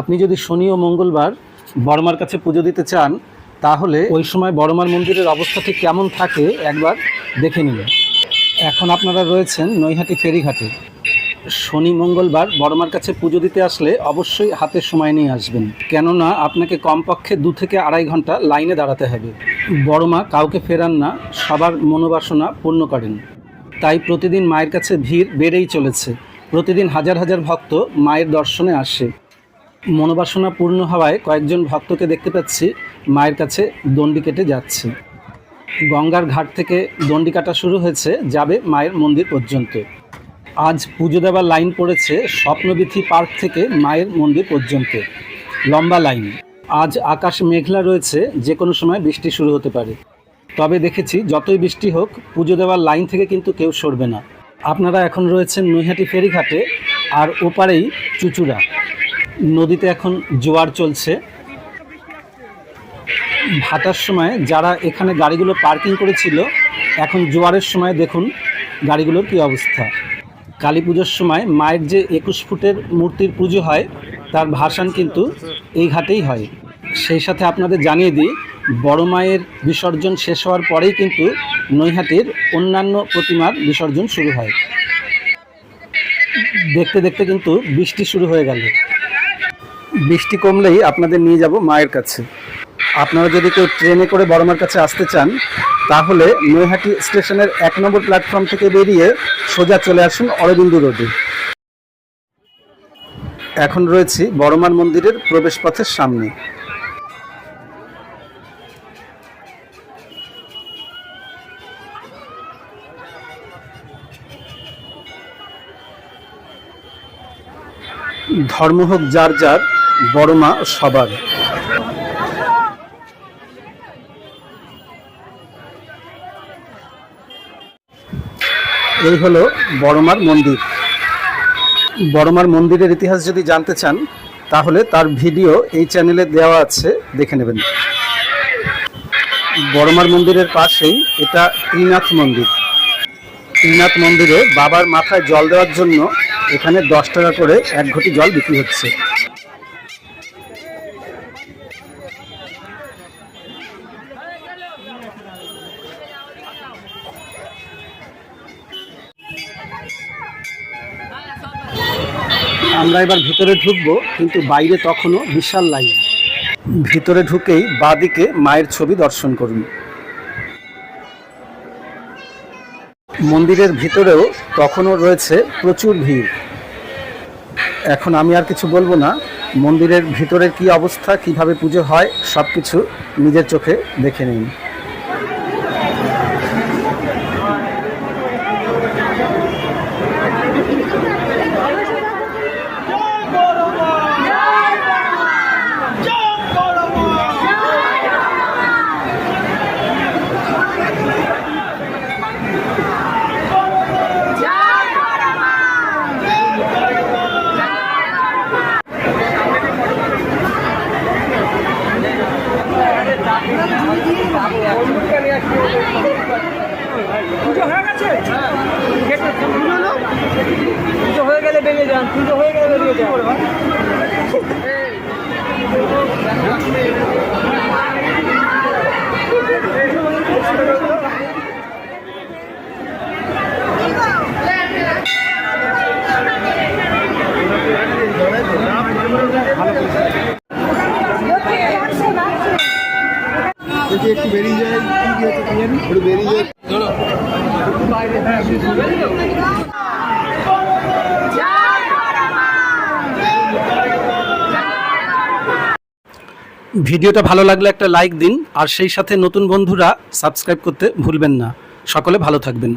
আপনি যদি শনি ও মঙ্গলবার বড়মার কাছে পুজো দিতে চান, তাহলে ওই সময় বড়মার মন্দিরের অবস্থা ঠিক কেমন থাকে একবার দেখে নিন এখন আপনারা রয়েছেন নৈহাটি ফেরিঘাটে। শনি, মঙ্গলবার বড়মার কাছে পুজো দিতে আসলে অবশ্যই হাতে সময় নিয়ে আসবেন। কেননা আপনাকে কমপক্ষে দু থেকে আড়াই ঘণ্টা লাইনে দাঁড়াতে হবে। বড়মা কাউকে ফেরান না, সবার মনোবাসনা পূর্ণ করেন। তাই প্রতিদিন মায়ের কাছে ভিড় বেড়েই চলেছে। প্রতিদিন হাজার হাজার ভক্ত মায়ের দর্শনে আসে। মনোবাসনা পূর্ণ হওয়ায় কয়েকজন ভক্তকে দেখতে পাচ্ছি। মায়ের কাছে দণ্ডি কেটে যাচ্ছে। গঙ্গার ঘাট থেকে দণ্ডি কাটা শুরু হয়েছে, যাবে মায়ের মন্দির পর্যন্ত। আজ পুজো দেওয়ার লাইন পড়েছে স্বপ্নবিথি পার্ক থেকে মায়ের মন্দির পর্যন্ত। লম্বা লাইন। আজ আকাশ মেঘলা রয়েছে, যে কোনো সময় বৃষ্টি শুরু হতে পারে। তবে দেখেছি, যতই বৃষ্টি হোক, পুজো দেওয়ার লাইন থেকে কিন্তু কেউ সরবে না। আপনারা এখন রয়েছেন নৈহাটি ফেরিঘাটে, আর ওপারেই চুচুড়া। নদীতে এখন জোয়ার চলছে। ভাটার সময় যারা এখানে গাড়িগুলো পার্কিং করেছিল, এখন জোয়ারের সময় দেখুন গাড়িগুলোর কী অবস্থা। কালী পুজোর সময় মায়ের যে একুশ ফুটের মূর্তির পুজো হয়, তার ভাসান কিন্তু এই ঘাটেই হয়। সেই সাথে আপনাদের জানিয়ে দিই, বড় মায়ের বিসর্জন শেষ হওয়ার পরেই কিন্তু নৈহাটির অন্যান্য প্রতিমার বিসর্জন শুরু হয়। দেখতে দেখতে কিন্তু বৃষ্টি শুরু হয়ে গেল। বৃষ্টি কমলেই আপনাদের নিয়ে যাব মায়ের কাছে। আপনারা যদি কেউ ট্রেনে করে বড়মার কাছে আসতে চান, তাহলে নৈহাটি স্টেশনের এক নম্বর প্ল্যাটফর্ম থেকে বেরিয়ে সোজা চলে আসুন অরবিন্দু রোডে। এখন রয়েছি বড়মার মন্দিরের প্রবেশপথের সামনে। ধর্ম হোক যার যার বড়মা সবার। এই হলো বড়মার মন্দির। বড়মার মন্দিরের ইতিহাস যদি জানতে চান, তাহলে তার ভিডিও এই চ্যানেলে দেওয়া আছে, দেখে নেবেন। বড়মার মন্দিরের পাশেই এটা ত্রিনাথ মন্দির। ত্রিনাথ মন্দিরে বাবার মাথায় জল দেওয়ার জন্য এখানে দশ টাকা করে এক ঘটি জল বিক্রি হচ্ছে। আমরা এবার ভিতরে ঢুকবো, কিন্তু বাইরে তখনও বিশাল লাইন। ভিতরে ঢুকেই বাদিকে মায়ের ছবি দর্শন করুন। মন্দিরের ভিতরেও তখনও রয়েছে প্রচুর ভিড়। এখন আমি আর কিছু বলব না। মন্দিরের ভিতরের কি অবস্থা কীভাবে পুজো হয় সব কিছু নিজের চোখে দেখে নিন। পুজো হয়ে পুজো হয়ে গেলে বেরিয়ে যান পুজো হয়ে গেলে বেরিয়ে যান একটু বেরিয়ে যায় একটু বেরিয়ে যায়। ভিডিওটা ভালো লাগলে একটা লাইক দিন, আর সেই সাথে নতুন বন্ধুরা সাবস্ক্রাইব করতে ভুলবেন না। সকলে ভালো থাকবেন।